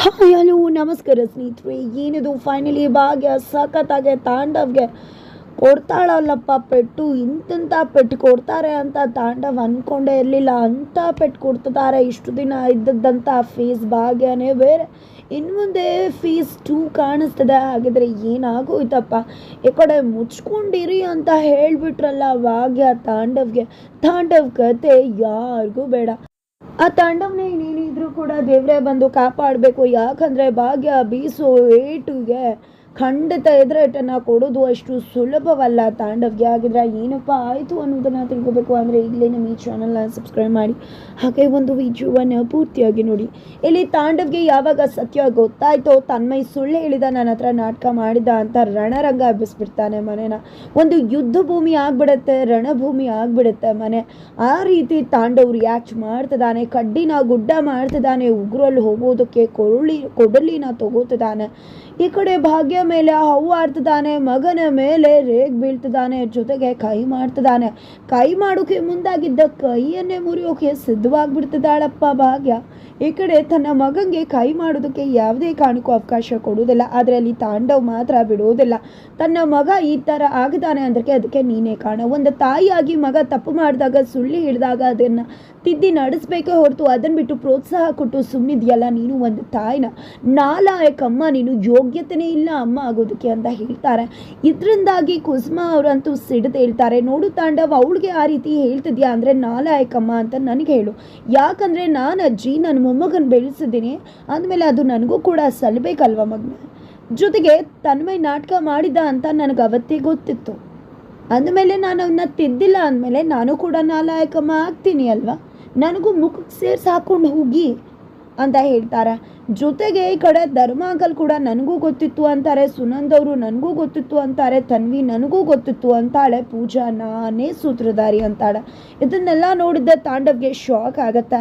Hi, hello, ನಮಸ್ಕಾರ ಸ್ನೇಹಿತರೆ. ಏನಿದು? ಫೈನಲಿ ಭಾಗ್ಯ, ಸಖತ್ತಾಗೆ ತಾಂಡವ್ಗೆ ಕೊಡ್ತಾಳಲ್ಲಪ್ಪ ಪೆಟ್ಟು. ಇಂತಿಂಥ ಪೆಟ್ಟು ಕೊಡ್ತಾರೆ ಅಂತ ತಾಂಡವ್ ಅಂದ್ಕೊಂಡೇ ಇರಲಿಲ್ಲ. ಅಂಥ ಪೆಟ್ಟು ಕೊಡ್ತಿದ್ದಾರೆ ಇಷ್ಟು ದಿನ ಇದ್ದದ್ದಂಥ ಫೀಸ್ ಭಾಗ್ಯನೇ ಬೇರೆ. ಇನ್ನು ಮುಂದೆ ಫೀಸ್ ಟೂ ಕಾಣಿಸ್ತದೆ. ಹಾಗಿದ್ರೆ ಏನಾಗೋಯ್ತಪ್ಪ? ಈ ಕಡೆ ಮುಚ್ಕೊಂಡಿರಿ ಅಂತ ಹೇಳಿಬಿಟ್ರಲ್ಲ ಭಾಗ್ಯ ತಾಂಡವ್ಗೆ. ತಾಂಡವ್ ಕತೆ ಯಾರಿಗೂ ಬೇಡ. ಆ ತಾಂಡವನೇ ಇನ್ನೇನಿದ್ರು ಕೂಡ ದೇವರೇ ಬಂದು ಕಾಪಾಡಬೇಕು. ಯಾಕಂದರೆ ಭಾಗ್ಯ ಬೀಸೋ ಏಟುಗೆ ಖಂಡಿತ ಎದುರಟನ್ನು ಕೊಡೋದು ಅಷ್ಟು ಸುಲಭವಲ್ಲ ತಾಂಡವ್ಯ ಆಗಿದ್ರೆ ಏನಪ್ಪ ಆಯಿತು ಅನ್ನೋದನ್ನು ತಿಳ್ಕೊಬೇಕು ಅಂದರೆ ಈಗಲೇ ನಮ್ಮ ಈ ಚಾನಲ್ನ ಸಬ್ಸ್ಕ್ರೈಬ್ ಮಾಡಿ. ಹಾಗೆ ಒಂದು ವಿಡಿಯೋವನ್ನು ಪೂರ್ತಿಯಾಗಿ ನೋಡಿ. ಇಲ್ಲಿ ತಾಂಡವ್ಗೆ ಯಾವಾಗ ಸತ್ಯ ಗೊತ್ತಾಯ್ತೋ ತನ್ಮೈ ಸುಳ್ಳು ಹೇಳಿದ, ನನ್ನ ಹತ್ರ ನಾಟಕ ಮಾಡಿದ ಅಂತ ರಣರಂಗ ಹಬ್ಬಿಸ್ಬಿಡ್ತಾನೆ ಮನೆನ. ಒಂದು ಯುದ್ಧ ಭೂಮಿ ಆಗ್ಬಿಡುತ್ತೆ, ರಣಭೂಮಿ ಆಗ್ಬಿಡುತ್ತೆ ಮನೆ. ಆ ರೀತಿ ತಾಂಡವ್ ರಿಯಾಕ್ಟ್ ಮಾಡ್ತಿದ್ದಾನೆ, ಕಡ್ಡಿನ ಗುಡ್ಡ ಮಾಡ್ತಿದ್ದಾನೆ ಉಗ್ರಲ್ಲಿ ಹೋಗೋದಕ್ಕೆ ಕೊರುಳಿ, ಕೊಡಲಿನ ತಗೋತಿದ್ದಾನೆ. ಈ ಕಡೆ ಭಾಗ್ಯ ಮೇಲೆ ಹವು ಆಡ್ತಿದ್ದಾನೆ, ಮಗನ ಮೇಲೆ ರೇಗ್ ಬೀಳ್ತಿದ್ದಾನೆ, ಜೊತೆಗೆ ಕೈ ಮಾಡ್ತಿದ್ದಾನೆ. ಕೈ ಮಾಡೋಕೆ ಮುಂದಾಗಿದ್ದ ಕೈಯನ್ನೇ ಮುರಿಯೋಕೆ ಸಿದ್ಧವಾಗ್ಬಿಡ್ತಿದ್ದಾಳಪ್ಪ ಭಾಗ್ಯ. ಈ ಕಡೆ ತನ್ನ ಮಗನಿಗೆ ಕೈ ಮಾಡೋದಕ್ಕೆ ಯಾವುದೇ ಕಾರಣಕ್ಕೂ ಅವಕಾಶ ಕೊಡುವುದಿಲ್ಲ. ಆದರೆ ಅಲ್ಲಿ ತಾಂಡವ್ ಮಾತ್ರ ಬಿಡುವುದಿಲ್ಲ ತನ್ನ ಮಗ ಈ ಥರ ಆಗಿದ್ದಾನೆ ಅಂದ್ರೆ ಅದಕ್ಕೆ ನೀನೇ ಕಾರಣ. ಒಂದು ತಾಯಿಯಾಗಿ ಮಗ ತಪ್ಪು ಮಾಡಿದಾಗ, ಸುಳ್ಳಿ ಹಿಡಿದಾಗ ಅದನ್ನು ತಿದ್ದಿ ನಡೆಸಬೇಕೇ ಹೊರತು ಅದನ್ನು ಬಿಟ್ಟು ಪ್ರೋತ್ಸಾಹ ಕೊಟ್ಟು ಸುಮ್ಮನಿದೆಯಲ್ಲ ನೀನು ಒಂದು ತಾಯಿನ. ನಾಲಾಯಕಮ್ಮ, ನೀನು ಯೋಗ್ಯತೆನೇ ಇಲ್ಲ, ಅಮ್ಮ ಆಗೋದಕ್ಕೆ ಅಂತ ಹೇಳ್ತಾರೆ. ಇದರಿಂದಾಗಿ ಕುಸುಮ ಅವರಂತೂ ಸಿಡಿದು ಹೇಳ್ತಾರೆ, ನೋಡು ತಾಂಡವ್, ಅವಳಿಗೆ ಆ ರೀತಿ ಹೇಳ್ತಿದ್ಯಾ ಅಂದರೆ ನಾಲಾಯಕಮ್ಮ ಅಂತ ನನಗೆ ಹೇಳು. ಯಾಕಂದರೆ ನಾನು ಅಜ್ಜಿ ನನ್ನ ಮೊಮ್ಮಗನ ಬೆಳೆಸಿದ್ದೀನಿ, ಅಂದಮೇಲೆ ಅದು ನನಗೂ ಕೂಡ ಸಲ್ಲಬೇಕಲ್ವ ಮಗನ? ಜೊತೆಗೆ ತನ್ಮೈ ನಾಟಕ ಮಾಡಿದ ಅಂತ ನನಗೆ ಅವತ್ತೇ ಗೊತ್ತಿತ್ತು. ಅಂದಮೇಲೆ ನಾನು ಅವನ್ನ ತಿದ್ದಿಲ್ಲ, ಅಂದಮೇಲೆ ನಾನು ಕೂಡ ನಾಲಾಯಕಮ್ಮ ಆಗ್ತೀನಿ ಅಲ್ವಾ? ನನಗೂ ಮುಖಕ್ಕೆ ಸೇರಿಸಿ ಹಾಕೊಂಡು ಹೋಗಿ, ಅಂತ ಹೇಳ್ತಾರೆ. ಜೊತೆಗೆ ಈ ಕಡೆ ಧರ್ಮಾಂಕಲ್ ಕೂಡ ನನಗೂ ಗೊತ್ತಿತ್ತು ಅಂತಾರೆ, ಸುನಂದ್ ಅವರು ನನಗೂ ಗೊತ್ತಿತ್ತು ಅಂತಾರೆ, ತನ್ವಿ ನನಗೂ ಗೊತ್ತಿತ್ತು ಅಂತಾಳೆ, ಪೂಜಾ ನಾನೇ ಸೂತ್ರಧಾರಿ ಅಂತಾಳೆ. ಇದನ್ನೆಲ್ಲ ನೋಡಿದ್ದೆ ತಾಂಡವ್ಗೆ ಶಾಕ್ ಆಗುತ್ತೆ.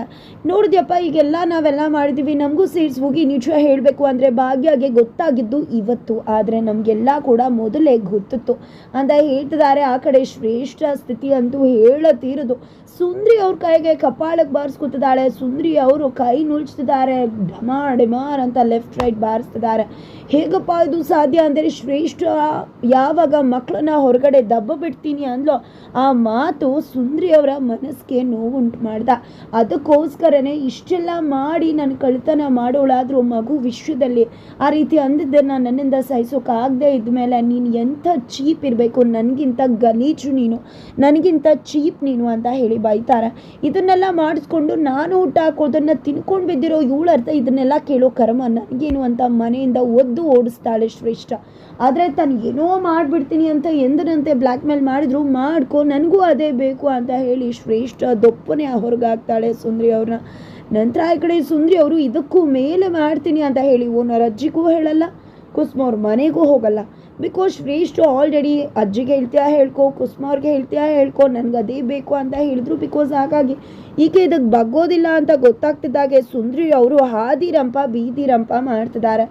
ನೋಡಿದ್ಯಪ್ಪ, ಈಗೆಲ್ಲ ನಾವೆಲ್ಲ ಮಾಡಿದ್ದೀವಿ ನಮಗೂ ಸೀಟ್ಸ್ ಹೋಗಿ ನಿಜ ಹೇಳಬೇಕು ಅಂದರೆ ಭಾಗ್ಯಗೆ ಗೊತ್ತಾಗಿದ್ದು ಇವತ್ತು. ಆದರೆ ನಮಗೆಲ್ಲ ಕೂಡ ಮೊದಲೇ ಗೊತ್ತಿತ್ತು. ಅಂತ ಹೇಳ್ತಿದ್ದಾರೆ, ಆ ಕಡೆ ಶ್ರೇಷ್ಠ ಸ್ಥಿತಿ ಅಂತೂ ಹೇಳತೀರದು ಸುಂದ್ರಿ ಅವ್ರ ಕೈಗೆ ಕಪಾಳಕ್ಕೆ ಬಾರಿಸ್ಕೊತಿದ್ದಾಳೆ, ಸುಂದ್ರಿ ಅವರು ಕೈ ನುಳ್ಚ್ತಿದ್ದಾರೆ ಡಮಾರ್ ಡಿಮಾರ್ ಅಂತ ಲೆಫ್ಟ್ ರೈಟ್ ಬಾರಿಸ್ತಿದ್ದಾರೆ. ಹೇಗಪ್ಪ ಇದು ಸಾಧ್ಯ ಅಂದರೆ ಶ್ರೇಷ್ಠ, ಯಾವಾಗ ಮಕ್ಕಳನ್ನ ಹೊರಗಡೆ ದಬ್ಬ ಬಿಡ್ತೀನಿ ಅಂದ್ಲೋ ಆ ಮಾತು ಸುಂದ್ರಿಯವರ ಮನಸ್ಸಿಗೆ ನೋವುಂಟು ಮಾಡ್ದ. ಅದಕ್ಕೋಸ್ಕರನೇ ಇಷ್ಟೆಲ್ಲ ಮಾಡಿ ನನ್ನ ಕಳ್ತನ ಮಾಡೋಳಾದರೂ ಮಗು ವಿಶ್ವದಲ್ಲಿ ಆ ರೀತಿ ಅಂದಿದ್ದನ್ನು ನನ್ನಿಂದ ಸಹಿಸೋಕ್ಕಾಗದೇ ಇದ್ಮೇಲೆ ನೀನು ಎಂಥ ಚೀಪ್ ಇರಬೇಕು, ನನಗಿಂತ ಗಲೀಜು ನೀನು, ನನಗಿಂತ ಚೀಪ್ ನೀನು ಅಂತ ಹೇಳಿ ಬೈತಾರೆ. ಇದನ್ನೆಲ್ಲ ಮಾಡಿಸ್ಕೊಂಡು ನಾನು ಊಟ ಹಾಕೋದನ್ನು ತಿನ್ಕೊಂಡು ಬಿದ್ದಿರೋ ಇವಳರ್ಥ ಇದನ್ನೆಲ್ಲ ಕೇಳೋ ಕರ್ಮ ನನಗೇನು ಅಂತ ಮನೆಯಿಂದ ಒದ್ದು ಓಡಿಸ್ತಾಳೆ ಶ್ರೇಷ್ಠ. ಆದರೆ ತಾನು ಏನೋ ಮಾಡಿಬಿಡ್ತೀನಿ ಅಂತ ಎಂದನಂತೆ ಬ್ಲ್ಯಾಕ್ ಮೇಲ್ ಮಾಡಿದ್ರು ಮಾಡ್ಕೊ, ನನಗೂ ಅದೇ ಬೇಕು ಅಂತ ಹೇಳಿ ಶ್ರೇಷ್ಠ ದೊಪ್ಪನೆ ಹೊರಗಾಗ್ತಾಳೆ ಸುಂದ್ರಿ ಅವ್ರನ್ನ ನಂತರ ಈ ಕಡೆ ಸುಂದ್ರಿ ಅವರು ಇದಕ್ಕೂ ಮೇಲೆ ಮಾಡ್ತೀನಿ ಅಂತ ಹೇಳಿ ಓನರ್ ಅಜ್ಜಿಗೂ ಹೇಳಲ್ಲ, ಕುಸುಮ ಅವ್ರ ಮನೆಗೂ ಹೋಗಲ್ಲ. ಬಿಕಾಸ್ ಶ್ರೇಷ್ಠ ಆಲ್ರೆಡಿ ಅಜ್ಜಿಗೆ ಹೇಳ್ತೀಯಾ ಹೇಳ್ಕೊ ಕುಸುಮ ಅವ್ರಿಗೆ ಹೇಳ್ತೀಯಾ ಹೇಳ್ಕೊ, ನನಗೆ ಅದೇ ಬೇಕು ಅಂತ ಹೇಳಿದ್ರು. ಬಿಕಾಸ್ ಹಾಗಾಗಿ ಈಕೆ ಇದಕ್ಕೆ ಬಗ್ಗೋದಿಲ್ಲ ಅಂತ ಗೊತ್ತಾಗ್ತಿದ್ದಾಗೆ ಸುಂದ್ರಿ ಅವರು ಹಾದಿರಂಪ ಬೀದಿರಂಪ ಮಾಡ್ತಿದ್ದಾರೆ.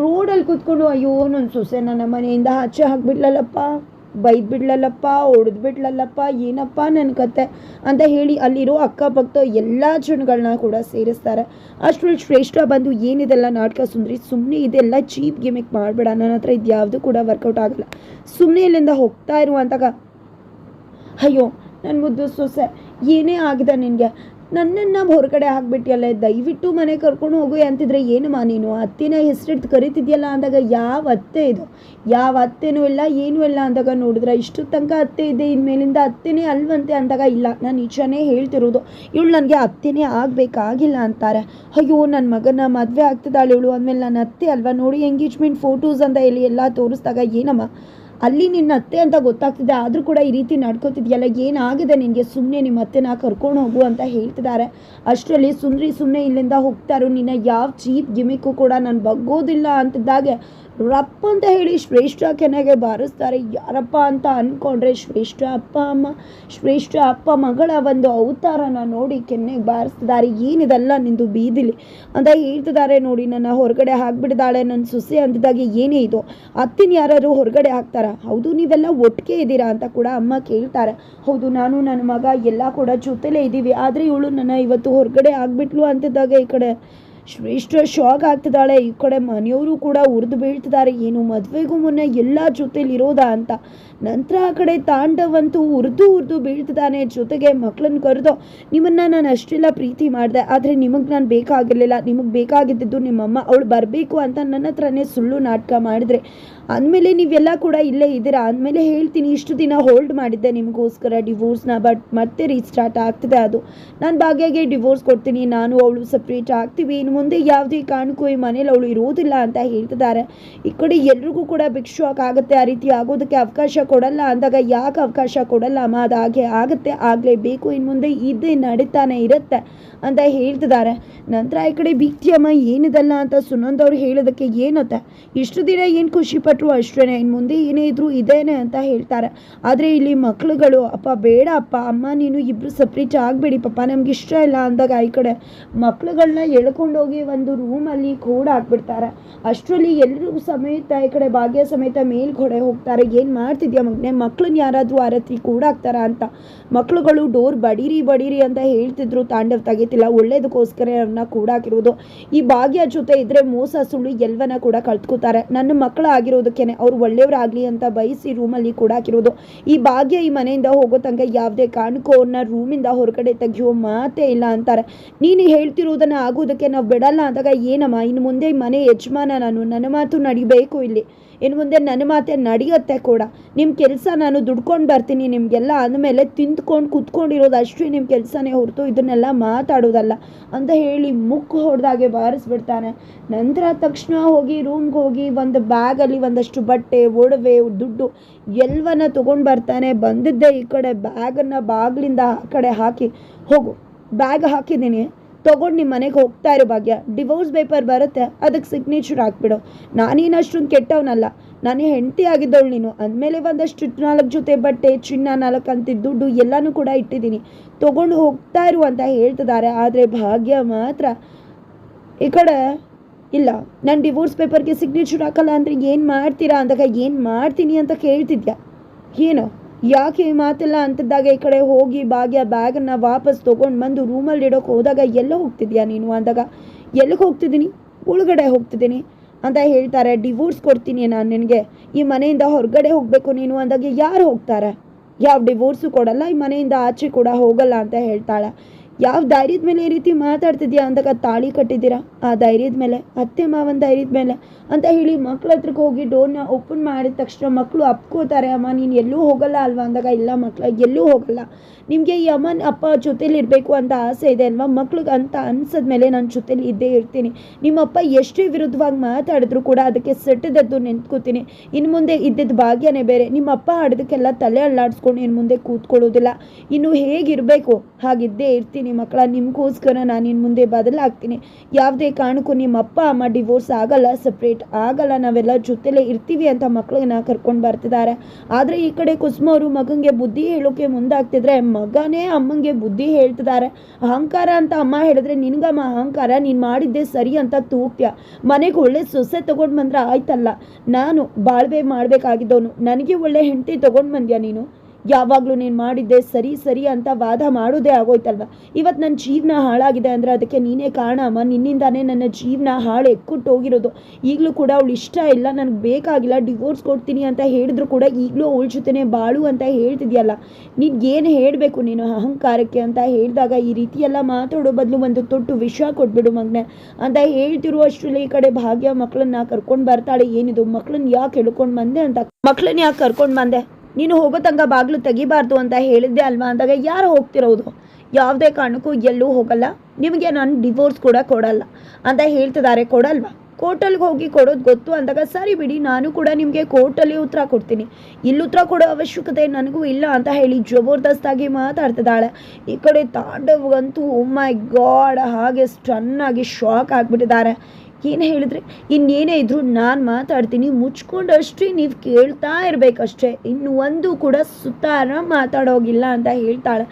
ರೋಡಲ್ಲಿ ಕೂತ್ಕೊಂಡು, ಅಯ್ಯೋ ನನ್ನ ಸೊಸೆ ನನ್ನ ಮನೆಯಿಂದ ಆಚೆ ಹಾಕ್ಬಿಡ್ಲಲ್ಲಪ್ಪ ಬೈದ್ ಬಿಡ್ಲಲ್ಲಪ್ಪ ಹೊಡೆದು ಬಿಡ್ಲಲ್ಲಪ್ಪ ಏನಪ್ಪ ನನ್ನ ಕತೆ ಅಂತ ಹೇಳಿ ಅಲ್ಲಿರೋ ಅಕ್ಕಪಕ್ಕ ಎಲ್ಲ ಜನಗಳನ್ನ ಕೂಡ ಸೇರಿಸ್ತಾರೆ. ಅಷ್ಟರಲ್ಲಿ ಶ್ರೇಷ್ಠ ಬಂದು ಏನಿದೆಲ್ಲ ನಾಟಕ ಸುಂದ್ರಿ ಸುಮ್ಮನೆ ಇದೆಲ್ಲ ಚೀಪ್ ಗಿಮಿಕ್ ಮಾಡಬೇಡ ನನ್ನ ಹತ್ರ ಇದು ಕೂಡ ವರ್ಕೌಟ್ ಆಗಲ್ಲ. ಸುಮ್ಮನೆ ಇಲ್ಲಿಂದ ಹೋಗ್ತಾ ಇರುವಂತಾಗ ಅಯ್ಯೋ ನನ್ನ ಮುದ್ದು ಸೊಸೆ, ಏನೇ ಆಗಿದೆ ನಿನಗೆ? ನನ್ನನ್ನು ಹೊರಗಡೆ ಹಾಕ್ಬಿಟ್ಟಿಯಲ್ಲ, ದಯವಿಟ್ಟು ಮನೆ ಕರ್ಕೊಂಡು ಹೋಗು ಅಂತಿದ್ರೆ ಏನಮ್ಮ ನೀನು? ಅತ್ತೆನ ಹೆಸರಿಟ್ಟು ಕರಿತಿದ್ಯಲ್ಲ ಅಂದಾಗ ಯಾವ ಅತ್ತೆ ಇದು? ಯಾವ ಅತ್ತೆನೂ ಇಲ್ಲ, ಏನೂ ಇಲ್ಲ ಅಂದಾಗ ನೋಡಿದ್ರೆ ಇಷ್ಟು ತನಕ ಅತ್ತೆ ಇದೆ, ಇನ್ಮೇಲಿಂದ ಅತ್ತೆನೇ ಅಲ್ವಂತೆ ಅಂದಾಗ ಇಲ್ಲ. ನಾನು ನಿಜನೇ ಹೇಳ್ತಿರೋದು, ಇವಳು ನನಗೆ ಅತ್ತೆನೇ ಆಗಬೇಕಾಗಿಲ್ಲ ಅಂತಾರೆ. ಅಯ್ಯೋ ನನ್ನ ಮಗನ ಮದುವೆ ಆಗ್ತಿದ್ದಾಳೆ ಇವಳು ಅಂದಮೇಲೆ ನನ್ನ ಅತ್ತೆ ಅಲ್ವಾ? ನೋಡಿ ಎಂಗೇಜ್ಮೆಂಟ್ ಫೋಟೋಸ್ ಅಂತ ಹೇಳಿ ಎಲ್ಲ ತೋರಿಸಿದಾಗ ಏನಮ್ಮ? ಅಲ್ಲಿ ನಿನ್ನ ಅತ್ತೆ ಅಂತ ಗೊತ್ತಾಗ್ತಿದೆ, ಆದರೂ ಕೂಡ ಈ ರೀತಿ ನಡ್ಕೋತಿದ್ಯಲ್ಲ, ಏನಾಗಿದೆ ನಿನಗೆ? ಸುಮ್ಮನೆ ನಿಮ್ಮ ಅತ್ತೆನ ಕರ್ಕೊಂಡು ಹೋಗು ಅಂತ ಹೇಳ್ತಿದ್ದಾರೆ. ಅಷ್ಟರಲ್ಲಿ ಸುಂದ್ರಿ ಸುಮ್ಮನೆ ಇಲ್ಲಿಂದ ಹೋಗ್ತಾರೋ ನಿನ್ನ ಯಾವ ಚೀಪ್ ಗಿಮಿಕ್ಕು ಕೂಡ ನಾನು ಬಗ್ಗೋದಿಲ್ಲ ಅಂತಿದ್ದಾಗೆ. ರಪ್ಪ ಅಂತ ಹೇಳಿ ಶ್ರೇಷ್ಠ ಕೆನೆಗೆ ಬಾರಿಸ್ತಾರೆ. ಯಾರಪ್ಪ ಅಂತ ಅಂದ್ಕೊಂಡ್ರೆ ಶ್ರೇಷ್ಠ ಅಪ್ಪ ಅಮ್ಮ, ಶ್ರೇಷ್ಠ ಅಪ್ಪ ಮಗಳ ಒಂದು ಅವತಾರನ ನೋಡಿ ಕೆನ್ನೆಗೆ ಬಾರಿಸ್ತಿದ್ದಾರೆ. ಏನಿದೆಲ್ಲ ನಿಂದು ಬೀದಿಲಿ ಅಂತ ಹೇಳ್ತಿದ್ದಾರೆ ನೋಡಿ. ನನ್ನ ಹೊರಗಡೆ ಹಾಕ್ಬಿಡ್ದಾಳೆ ನನ್ನ ಸುಸಿ ಅಂತಿದ್ದಾಗ ಏನೇ ಇದು? ಅತ್ತಿನ ಯಾರು ಹೊರಗಡೆ ಹಾಕ್ತಾರ? ಹೌದು, ನೀವೆಲ್ಲ ಒಟ್ಟಿಗೆ ಇದ್ದೀರಾ ಅಂತ ಕೂಡ ಅಮ್ಮ ಕೇಳ್ತಾರೆ. ಹೌದು, ನಾನು ನನ್ನ ಮಗ ಎಲ್ಲ ಕೂಡ ಜೊತೆಲೇ ಇದ್ದೀವಿ. ಆದರೆ ಇವಳು ನನ್ನ ಇವತ್ತು ಹೊರಗಡೆ ಆಗ್ಬಿಟ್ಲು ಅಂತಿದ್ದಾಗ ಈ ಕಡೆ. ಶ್ರೇಷ್ಠ ಶಾಕ್ ಆಗ್ತಿದ್ದಾಳೆ. ಈ ಕಡೆ ಮನೆಯವರು ಕೂಡ ಉರಿದು ಬೀಳ್ತಿದ್ದಾರೆ. ಏನು ಮದುವೆಗೂ ಮುನ್ನ ಎಲ್ಲ ಜೊತೆಲಿ ಇರೋದಾ ಅಂತ. ನಂತರ ಆ ಕಡೆ ತಾಂಡವಂತೂ ಉರಿದು ಉರಿದು ಬೀಳ್ತಿದ್ದಾನೆ. ಜೊತೆಗೆ ಮಕ್ಕಳನ್ನ ಕರೆದು, ನಿಮ್ಮನ್ನು ನಾನು ಅಷ್ಟೆಲ್ಲ ಪ್ರೀತಿ ಮಾಡಿದೆ. ಆದರೆ ನಿಮಗೆ ನಾನು ಬೇಕಾಗಿರಲಿಲ್ಲ. ನಿಮಗೆ ಬೇಕಾಗಿದ್ದಿದ್ದು ನಿಮ್ಮಮ್ಮ. ಅವಳು ಬರಬೇಕು ಅಂತ ನನ್ನ ಹತ್ರನೇ ಸುಳ್ಳು ನಾಟಕ ಮಾಡಿದ್ರೆ. ಅಂದಮೇಲೆ ನೀವೆಲ್ಲ ಕೂಡ ಇಲ್ಲೇ ಇದ್ದೀರಾ? ಅಂದಮೇಲೆ ಹೇಳ್ತೀನಿ, ಇಷ್ಟು ದಿನ ಹೋಲ್ಡ್ ಮಾಡಿದ್ದೆ ನಿಮಗೋಸ್ಕರ ಡಿವೋರ್ಸ್ನ ಬಟ್ ಮತ್ತೆ ರೀಸ್ಟಾರ್ಟ್ ಆಗ್ತದೆ ಅದು. ನಾನು ಭಾಗ್ಯಾಗೆ ಡಿವೋರ್ಸ್ ಕೊಡ್ತೀನಿ, ನಾನು ಅವಳು ಸಪ್ರೇಟ್ ಆಗ್ತೀವಿ. ಇನ್ನು ಮುಂದೆ ಯಾವುದೇ ಕಾರಣಕ್ಕೂ ಈ ಮನೇಲಿ ಅವಳು ಇರೋದಿಲ್ಲ ಅಂತ ಹೇಳ್ತಿದ್ದಾರೆ. ಈ ಕಡೆ ಎಲ್ರಿಗೂ ಕೂಡ ಬಿಗ್ ಶಾಕ್ ಆಗುತ್ತೆ, ಆ ರೀತಿ ಆಗೋದಕ್ಕೆ ಅವಕಾಶ ಕೊಡಲ್ಲ. ಅಂದಾಗ ಯಾಕೆ ಅವಕಾಶ ಕೊಡಲ್ಲ? ಅಮ್ಮ, ಅದು ಹಾಗೆ ಆಗುತ್ತೆ, ಆಗಲೇಬೇಕು. ಇನ್ನು ಮುಂದೆ ಇದೇ ನಡೀತಾನೆ ಇರುತ್ತೆ ಅಂತ ಹೇಳ್ತಿದ್ದಾರೆ. ನಂತರ ಈ ಕಡೆ ಬಿಕ್ತಿ ಅಮ್ಮ, ಏನಿದಲ್ಲ? ಅಂತ ಸುನಂದ್ ಅವ್ರು ಹೇಳೋದಕ್ಕೆ ಏನತ್ತೆ? ಇಷ್ಟು ದಿನ ಏನು ಖುಷಿ ಪಟ್ಟರು ಅಷ್ಟೇ ಇನ್ನು ಮುಂದೆ ಏನೇ ಇದ್ರು ಇದೇನೆ ಅಂತ ಹೇಳ್ತಾರೆ. ಆದರೆ ಇಲ್ಲಿ ಮಕ್ಳುಗಳು, ಅಪ್ಪ, ಬೇಡ ಅಪ್ಪ, ಅಮ್ಮ, ನೀನು ಇಬ್ಬರು ಸಪ್ರೇಟ್ ಆಗಬೇಡಿ, ಪಾಪ ನಮ್ಗೆ ಇಷ್ಟ ಇಲ್ಲ ಅಂದಾಗ ಈ ಕಡೆ ಮಕ್ಳುಗಳನ್ನ ಎಳ್ಕೊಂಡೋಗಿ ಒಂದು ರೂಮಲ್ಲಿ ಕೂಡ ಹಾಕ್ಬಿಡ್ತಾರೆ. ಅಷ್ಟರಲ್ಲಿ ಎಲ್ಲರೂ ಸಮೇತ ಈ ಕಡೆ ಭಾಗ್ಯ ಸಮೇತ ಮೇಲ್ಗಡೆ ಹೋಗ್ತಾರೆ. ಏನು ಮಾಡ್ತಿದ್ಯಾ ಮಗನೆ? ಮಕ್ಕಳನ್ನ ಯಾರಾದರೂ ಆರತಿ ಕೂಡ ಹಾಕ್ತಾರ ಅಂತ. ಮಕ್ಳುಗಳು, ಡೋರ್ ಬಡೀರಿ ಬಡೀರಿ ಅಂತ ಹೇಳ್ತಿದ್ರು, ತಾಂಡವ್ ತೆಗಿತಿಲ್ಲ. ಒಳ್ಳೇದಕ್ಕೋಸ್ಕರ ಅವ್ರನ್ನ ಕೂಡ ಹಾಕಿರೋದು. ಈ ಭಾಗ್ಯ ಜೊತೆ ಇದ್ರೆ ಮೋಸ, ಸುಳ್ಳು ಎಲ್ಲವನ್ನ ಕೂಡ ಕಳ್ತ್ಕೋತಾರೆ. ನನ್ನ ಮಕ್ಕಳು ಆಗಿರೋದಕ್ಕೇನೆ ಅವ್ರು ಒಳ್ಳೆಯವರಾಗಲಿ ಅಂತ ಬಯಸಿ ರೂಮಲ್ಲಿ ಕೂಡ ಹಾಕಿರೋದು. ಈ ಭಾಗ್ಯ ಈ ಮನೆಯಿಂದ ಹೋಗೋ ತನಕ ಯಾವುದೇ ಕಾರಣಕ್ಕೂ ರೂಮಿಂದ ಹೊರಗಡೆ ತೆಗಿಯೋ ಮಾತೇ ಇಲ್ಲ ಅಂತಾರೆ. ನೀನು ಹೇಳ್ತಿರೋದನ್ನ ಆಗೋದಕ್ಕೆ ನಾವು ಬಿಡಲ್ಲ ಅಂದಾಗ ಏನಮ್ಮ? ಇನ್ನು ಮುಂದೆ ಮನೆ ಯಜಮಾನ ನಾನು, ನನ್ನ ಮಾತು ನಡಿಬೇಕು ಇಲ್ಲಿ. ಇನ್ನು ಮುಂದೆ ನನ್ನ ಮಾತೆ ನಡೆಯುತ್ತೆ ಕೂಡ. ನಿಮ್ಮ ಕೆಲಸ ನಾನು ದುಡ್ಕೊಂಡು ಬರ್ತೀನಿ. ನಿಮಗೆಲ್ಲ ಅಂದಮೇಲೆ ತಿಂದ್ಕೊಂಡು ಕುತ್ಕೊಂಡಿರೋದು ಅಷ್ಟೇ ನಿಮ್ಮ ಕೆಲಸನೇ ಹೊರತು ಇದನ್ನೆಲ್ಲ ಮಾತಾಡೋದಲ್ಲ ಅಂತ ಹೇಳಿ ಮುಕ್ಕು ಹೊಡೆದಾಗೆ ಬಾರಿಸ್ಬಿಡ್ತಾನೆ. ನಂತರ ತಕ್ಷಣ ಹೋಗಿ ರೂಮ್ಗೆ ಹೋಗಿ ಒಂದು ಬ್ಯಾಗಲ್ಲಿ ಒಂದಷ್ಟು ಬಟ್ಟೆ, ಒಡವೆ, ದುಡ್ಡು ಎಲ್ಲವನ್ನ ತೊಗೊಂಡು ಬರ್ತಾನೆ. ಬಂದಿದ್ದೆ ಈ ಕಡೆ ಬ್ಯಾಗನ್ನು ಬಾಗಿಲಿಂದ ಆ ಕಡೆ ಹಾಕಿ ಹೋಗು. ಬ್ಯಾಗ್ ಹಾಕಿದ್ದೀನಿ. ತೊಗೊಂಡು ನಿಮ್ಮ ಮನೆಗೆ ಹೋಗ್ತಾ ಇರೋ ಭಾಗ್ಯ. ಡಿವೋರ್ಸ್ ಪೇಪರ್ ಬರುತ್ತೆ, ಅದಕ್ಕೆ ಸಿಗ್ನೇಚರ್ ಹಾಕ್ಬಿಡು. ನಾನೇನು ಅಷ್ಟೊಂದು ಕೆಟ್ಟವನಲ್ಲ. ನಾನು ಹೆಂಡತಿ ಆಗಿದ್ದವಳು ನೀನು. ಅಂದಮೇಲೆ ಒಂದಷ್ಟು ನಾಲ್ಕು ಜೊತೆ ಬಟ್ಟೆ, ಚಿನ್ನ, ನಾಲ್ಕು ಅಂತ ದುಡ್ಡು ಎಲ್ಲನೂ ಕೂಡ ಇಟ್ಟಿದ್ದೀನಿ. ತೊಗೊಂಡು ಹೋಗ್ತಾ ಇರು ಅಂತ ಹೇಳ್ತಿದ್ದಾರೆ, ಆದರೆ ಭಾಗ್ಯ ಮಾತ್ರ. ಈ ಕಡೆ ಇಲ್ಲ. ನಾನು ಡಿವೋರ್ಸ್ ಪೇಪರ್ಗೆ ಸಿಗ್ನೇಚರ್ ಹಾಕಲ್ಲ ಅಂದರೆ ಏನು ಮಾಡ್ತೀರಾ ಅಂದಾಗ ಏನು ಮಾಡ್ತೀನಿ ಅಂತ ಕೇಳ್ತಿದ್ಯಾ? ಏನು? ಯಾಕೆ ಈ ಮಾತೆಲ್ಲ ಅಂತಿದ್ದಾಗ ಈ ಕಡೆ ಹೋಗಿ ಭಾಗ್ಯ ಬ್ಯಾಗನ್ನು ವಾಪಸ್ ತೊಗೊಂಡು ಬಂದು ರೂಮಲ್ಲಿ ಇಡೋಕೆ ಹೋದಾಗ ಎಲ್ಲೋ ಹೋಗ್ತಿದ್ಯಾ ನೀನು ಅಂದಾಗ, ಎಲ್ಲಿಗೆ ಹೋಗ್ತಿದ್ದೀನಿ? ಒಳಗಡೆ ಹೋಗ್ತಿದ್ದೀನಿ ಅಂತ ಹೇಳ್ತಾರೆ. ಡಿವೋರ್ಸ್ ಕೊಡ್ತೀನಿ ನಾನು ನಿನಗೆ. ಈ ಮನೆಯಿಂದ ಹೊರಗಡೆ ಹೋಗಬೇಕು ನೀನು ಅಂದಾಗ ಯಾರು ಹೋಗ್ತಾರೆ? ಯಾವ ಡಿವೋರ್ಸು ಕೊಡಲ್ಲ, ಈ ಮನೆಯಿಂದ ಆಚೆ ಕೂಡ ಹೋಗಲ್ಲ ಅಂತ ಹೇಳ್ತಾಳೆ. ಯಾವ ಧೈರ್ಯದ ಮೇಲೆ ಈ ರೀತಿ ಮಾತಾಡ್ತಿದ್ಯಾ ಅಂದಾಗ ತಾಳಿ ಕಟ್ಟಿದ್ದೀರಾ? ಆ ಧೈರ್ಯದ ಮೇಲೆ, ಅತ್ತೆ ಮಾವನ ಧೈರ್ಯದ ಮೇಲೆ ಅಂತ ಹೇಳಿ ಮಕ್ಳ ಹತ್ರಕ್ಕೆ ಹೋಗಿ ಡೋರ್ನ ಓಪನ್ ಮಾಡಿದ ತಕ್ಷಣ ಮಕ್ಕಳು ಅಪ್ಕೋತಾರೆ, ಅಮ್ಮ, ನೀನು ಎಲ್ಲೂ ಹೋಗಲ್ಲ ಅಲ್ವಾ? ಅಂದಾಗ, ಇಲ್ಲ ಮಕ್ಳು, ಎಲ್ಲೂ ಹೋಗಲ್ಲ. ನಿಮಗೆ ಈ ಅಮ್ಮನ ಅಪ್ಪ ಜೊತೇಲಿ ಇರಬೇಕು ಅಂತ ಆಸೆ ಇದೆ ಅಲ್ವಾ? ಮಕ್ಳಿಗೆ ಅಂತ ಅನ್ಸದ್ಮೇಲೆ ನಾನು ಜೊತೇಲಿ ಇದ್ದೇ ಇರ್ತೀನಿ. ನಿಮ್ಮಪ್ಪ ಎಷ್ಟೇ ವಿರುದ್ಧವಾಗಿ ಮಾತಾಡಿದ್ರು ಕೂಡ ಅದಕ್ಕೆ ಸೆಟ್ಟದದ್ದು ನಿಂತ್ಕೋತೀನಿ ಇನ್ನು ಮುಂದೆ ಇದ್ದಿದ್ದ ಭಾಗ್ಯನೇ ಬೇರೆ. ನಿಮ್ಮ ಅಪ್ಪ ಆಡೋದಕ್ಕೆಲ್ಲ ತಲೆ ಅಲ್ಲಾಡಿಸ್ಕೊಂಡು ಇನ್ನು ಮುಂದೆ ಕೂತ್ಕೊಳ್ಳೋದಿಲ್ಲ. ಇನ್ನು ಹೇಗಿರಬೇಕು? ಹಾಗಿದ್ದೇ ಇರ್ತೀನಿ. ಮಕ್ಕಳ, ನಿಮಗೋಸ್ಕರ ನಾನು ಇನ್ನು ಮುಂದೆ ಬದಲಾಗ್ತೀನಿ. ಯಾವುದೇ ಕಾರಣಕ್ಕೂ ನಿಮ್ಮ ಅಪ್ಪ ಅಮ್ಮ ಡಿವೋರ್ಸ್ ಆಗಲ್ಲ, ಸಪ್ರೇಟ್ ಆಗಲ್ಲ, ನಾವೆಲ್ಲ ಜೊತೆಲೇ ಇರ್ತೀವಿ ಅಂತ ಮಕ್ಕಳನ್ನ ಕರ್ಕೊಂಡು ಬರ್ತಿದ್ದಾರೆ ಆದರೆ ಈ ಕಡೆ ಕುಸುಮ ಅವರು ಮಗನಿಗೆ ಬುದ್ಧಿ ಹೇಳೋಕೆ ಮುಂದಾಗ್ತಿದ್ರೆ ಮಗನೇ ಅಮ್ಮಂಗೆ ಬುದ್ಧಿ ಹೇಳ್ತಿದ್ದಾರೆ ಅಹಂಕಾರ ಅಂತ ಅಮ್ಮ ಹೇಳಿದ್ರೆ ನಿನಗಮ್ಮ ಅಹಂಕಾರ, ನೀನು ಮಾಡಿದ್ದೆ ಸರಿ ಅಂತ ತೂಕ್ಯ ಮನೆಗೆ ಒಳ್ಳೆ ಸೊಸೆ ತೊಗೊಂಡು ಬಂದ್ರೆ ಆಯ್ತಲ್ಲ? ನಾನು ಬಾಳ್ವೆ ಮಾಡಬೇಕಾಗಿದ್ದವನು. ನನಗೆ ಒಳ್ಳೆ ಹೆಂಡತಿ ತೊಗೊಂಡು ಬಂದ್ಯಾ ನೀನು? ಯಾವಾಗಲೂ ನೀನು ಮಾಡಿದ್ದೆ ಸರಿ ಸರಿ ಅಂತ ವಾದ ಮಾಡೋದೇ ಆಗೋಯ್ತಲ್ವ? ಇವತ್ತು ನನ್ನ ಜೀವನ ಹಾಳಾಗಿದೆ ಅಂದರೆ ಅದಕ್ಕೆ ನೀನೇ ಕಾರಣ ಅಮ್ಮ ನಿನ್ನಿಂದಾನೇ ನನ್ನ ಜೀವನ ಹಾಳು ಎಕ್ಕುಟ್ಟು ಹೋಗಿರೋದು. ಈಗಲೂ ಕೂಡ ಅವಳು ಇಷ್ಟ ಇಲ್ಲ, ನನಗೆ ಬೇಕಾಗಿಲ್ಲ, ಡಿವೋರ್ಸ್ ಕೊಡ್ತೀನಿ ಅಂತ ಹೇಳಿದ್ರು ಕೂಡ ಈಗಲೂ ಅವಳ ಜೊತೆನೇ ಬಾಳು ಅಂತ ಹೇಳ್ತಿದ್ಯಲ್ಲ? ಏನು ಹೇಳಬೇಕು ನೀನು ಅಹಂಕಾರಕ್ಕೆ ಅಂತ ಹೇಳಿದಾಗ ಈ ರೀತಿ ಎಲ್ಲ ಮಾತಾಡೋ ಬದಲು ಒಂದು ತೊಟ್ಟು ವಿಷ ಕೊಟ್ಬಿಡು ಮಗ್ನೆ. ಅಂತ ಹೇಳ್ತಿರುವಷ್ಟರಲ್ಲಿ ಈ ಕಡೆ ಭಾಗ್ಯ ಮಕ್ಕಳನ್ನ ಕರ್ಕೊಂಡು ಬರ್ತಾಳೆ. ಏನಿದು? ಮಕ್ಕಳನ್ನ ಯಾಕೆ ಹೇಳ್ಕೊಂಡು ಬಂದೆ ಅಂತ? ಮಕ್ಕಳನ್ನ ಯಾಕೆ ಕರ್ಕೊಂಡು ಬಂದೆ? ನೀನು ಹೋಗೋ ತನಕ ಬಾಗಿಲು ತೆಗಿಬಾರ್ದು ಅಂತ ಹೇಳಿದ್ದೆ ಅಲ್ವಾ? ಅಂದಾಗ ಯಾರು ಹೋಗ್ತಿರೋದು? ಯಾವುದೇ ಕಾರಣಕ್ಕೂ ಎಲ್ಲೂ ಹೋಗಲ್ಲ. ನಿಮಗೆ ನಾನು ಡಿವೋರ್ಸ್ ಕೂಡ ಕೊಡಲ್ಲ ಅಂತ ಹೇಳ್ತಿದ್ದಾರೆ. ಕೊಡಲ್ವಾ? ಕೋರ್ಟಲ್ಲಿ ಹೋಗಿ ಕೊಡೋದು ಗೊತ್ತು ಅಂದಾಗ ಸರಿ ಬಿಡಿ, ನಾನು ಕೂಡ ನಿಮಗೆ ಕೋರ್ಟಲ್ಲಿ ಉತ್ತರ ಕೊಡ್ತೀನಿ. ಇಲ್ಲಿ ಉತ್ತರ ಕೊಡೋ ಅವಶ್ಯಕತೆ ನನಗೂ ಇಲ್ಲ ಅಂತ ಹೇಳಿ ಜಬರ್ದಸ್ತಾಗಿ ಮಾತಾಡ್ತಿದ್ದಾಳೆ. ಈ ಕಡೆ ತಾಂಡವ್ಗಂತೂ ಮೈ ಗಾಡ್ ಹಾಗೆ ಸ್ಟನ್ನಾಗಿ ಶಾಕ್ ಆಗಿಬಿಟ್ಟಿದ್ದಾರೆ. ಏನು ಹೇಳಿದ್ರೆ, ಇನ್ನೇನೇ ಇದ್ರೂ ನಾನು ಮಾತಾಡ್ತೀನಿ ಮುಚ್ಕೊಂಡು ಅಷ್ಟೇ ನೀವು ಕೇಳ್ತಾ ಇರಬೇಕಷ್ಟೇ, ಇನ್ನು ಒಂದು ಕೂಡ ಸುತ್ತಾರ ಮಾತಾಡೋಗಿಲ್ಲ ಅಂತ ಹೇಳ್ತಾಳೆ.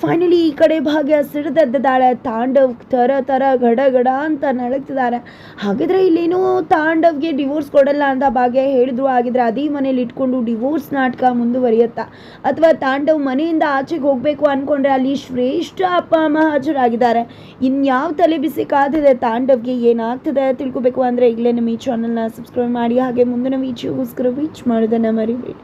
ಫೈನಲಿ ಈ ಕಡೆ ಭಾಗ್ಯ ಸಿಡಿದದ್ದಾಳೆ ತಾಂಡವ್ ಥರ ಥರ ಗಡ ಗಡ ಅಂತ ನಡಗ್ತಿದ್ದಾರೆ. ಹಾಗಿದ್ರೆ ಇಲ್ಲೇನೋ ತಾಂಡವ್ಗೆ ಡಿವೋರ್ಸ್ ಕೊಡಲ್ಲ ಅಂತ ಭಾಗ್ಯ ಹೇಳಿದ್ರು, ಹಾಗಿದ್ರೆ ಅದೇ ಮನೇಲಿ ಇಟ್ಕೊಂಡು ಡಿವೋರ್ಸ್ ನಾಟಕ ಮುಂದುವರಿಯುತ್ತಾ? ಅಥವಾ ತಾಂಡವ್ ಮನೆಯಿಂದ ಆಚೆಗೆ ಹೋಗಬೇಕು ಅಂದ್ಕೊಂಡ್ರೆ ಅಲ್ಲಿ ಶ್ರೇಷ್ಠ ಅಪ್ಪ ಅಮ್ಮ ಹಾಜರಾಗಿದ್ದಾರೆ. ಇನ್ಯಾವ ತಲೆ ಬಿಸಿ ಕಾದಿದೆ ತಾಂಡವ್ಗೆ, ಏನಾಗ್ತದೆ? ತಿಳ್ಕೊಬೇಕು ಅಂದರೆ ಈಗಲೇ ನಮ್ಮ ಈ ಚಾನಲ್ನ ಸಬ್ಸ್ಕ್ರೈಬ್ ಮಾಡಿ. ಹಾಗೆ ಮುಂದಿನ ವೀಡಿಯೋಗೋಸ್ಕರ ವೀಚ್ ಮಾಡೋದನ್ನು ಮರಿಬೇಡಿ.